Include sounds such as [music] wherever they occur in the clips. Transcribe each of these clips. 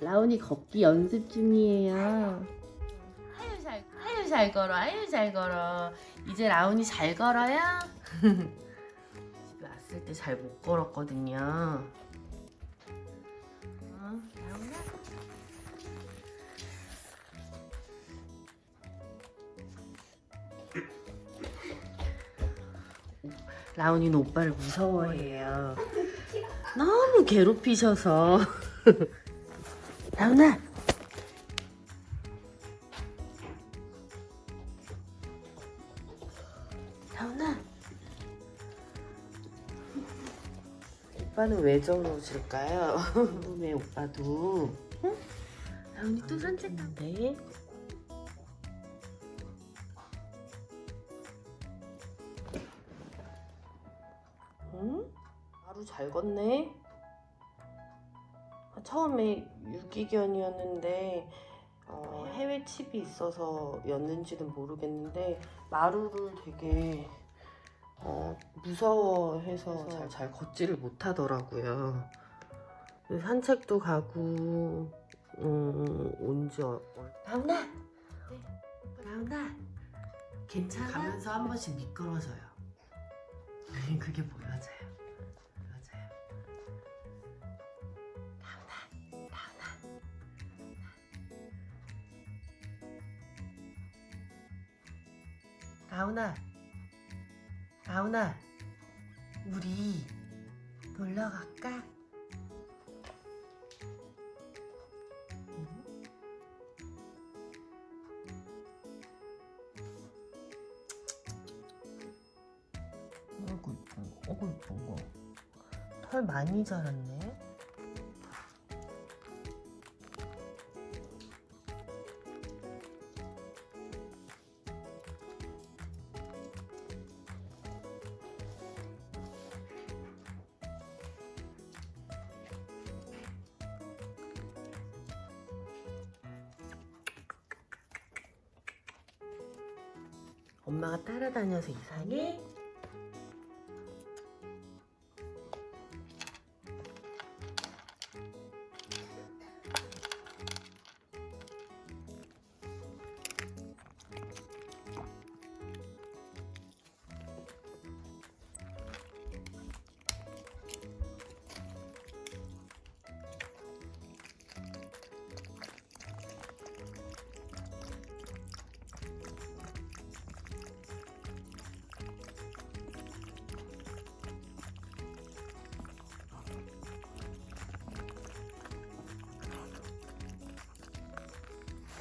라온이 걷기 연습 중이에요. 아유 잘, 아유 잘 걸어, 아유 잘 걸어. 이제 라온이 잘 걸어요? [laughs] 집에 왔을 때 잘 못 걸었거든요. 어, 라온아. 라온이는 오빠를 무서워해요. [laughs] 너무 괴롭히셔서. [laughs] 라온아. 라온아. 오빠는 왜 저러실까요? 왜 [laughs] 오빠도? 응? 라온이 또 산책한대. 응? 하루 잘 걷네. 아, 처음에 유기견이었는데 어, 해외 칩이 있어서였는지는 모르겠는데 마루를 되게 어, 무서워해서 잘, 잘 걷지를 못하더라고요. 산책도 가고 음, 온지 어, 라운아, 네. 라운아, 괜찮아? 가면서 한 번씩 미끄러져요. [laughs] 그게. 보여져요. 아, 라운아, 우리 놀러 갈까? 어이구 이쁜 거, 어이구 이쁜 거. 털 많이 자랐네. 엄마가 따라다녀서 이상해?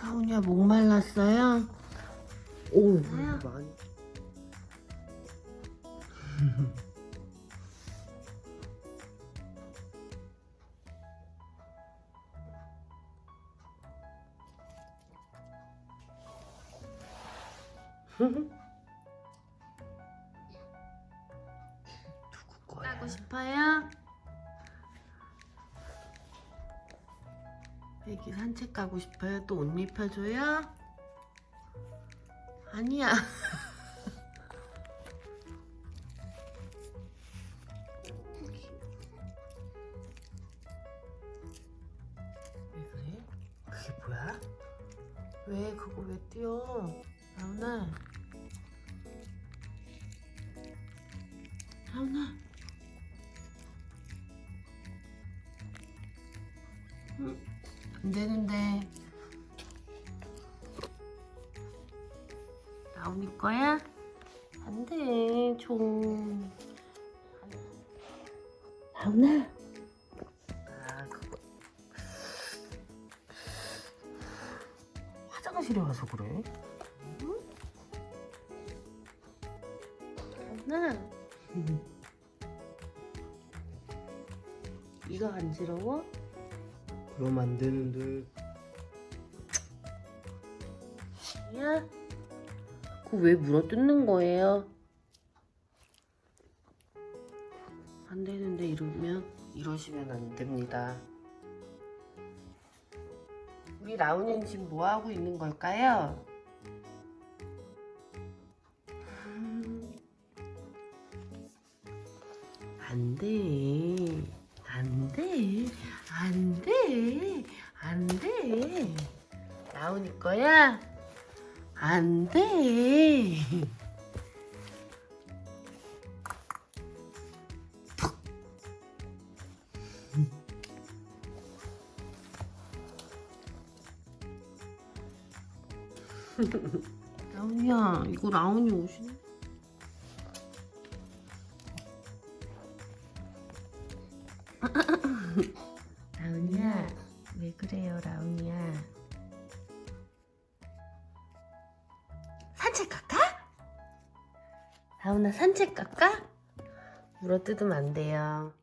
사훈이야 목말랐어요? 오 이거 많이 [laughs] 누구 거야? 하고 싶어요? 애기 산책 가고 싶어요? 또 옷 입혀줘요? 아니야. [laughs] 왜 그래? 그게 뭐야? 왜 그거 왜 뛰어? 라운아. 라운아. 응. 안 되는데. 나오니 거야? 안 돼, 좀. 나오나? 화장실에 와서 그래? 응? 나오나? 이가 간지러워? 그럼 안 되는데. 야, 그거 왜 물어 뜯는 거예요? 안 되는데 이러면 이러시면 안 됩니다. 우리 라온이는 지금 뭐 하고 있는 걸까요? 음. 안 돼. 안 돼. 안 돼. 안 돼. 라온이 거야? 안 돼. 라온이야, 이거 라온이 옷이네. 그래요, 라온이야? 산책 갈까? 라온아, 산책 갈까? 물어 뜯으면 안 돼요.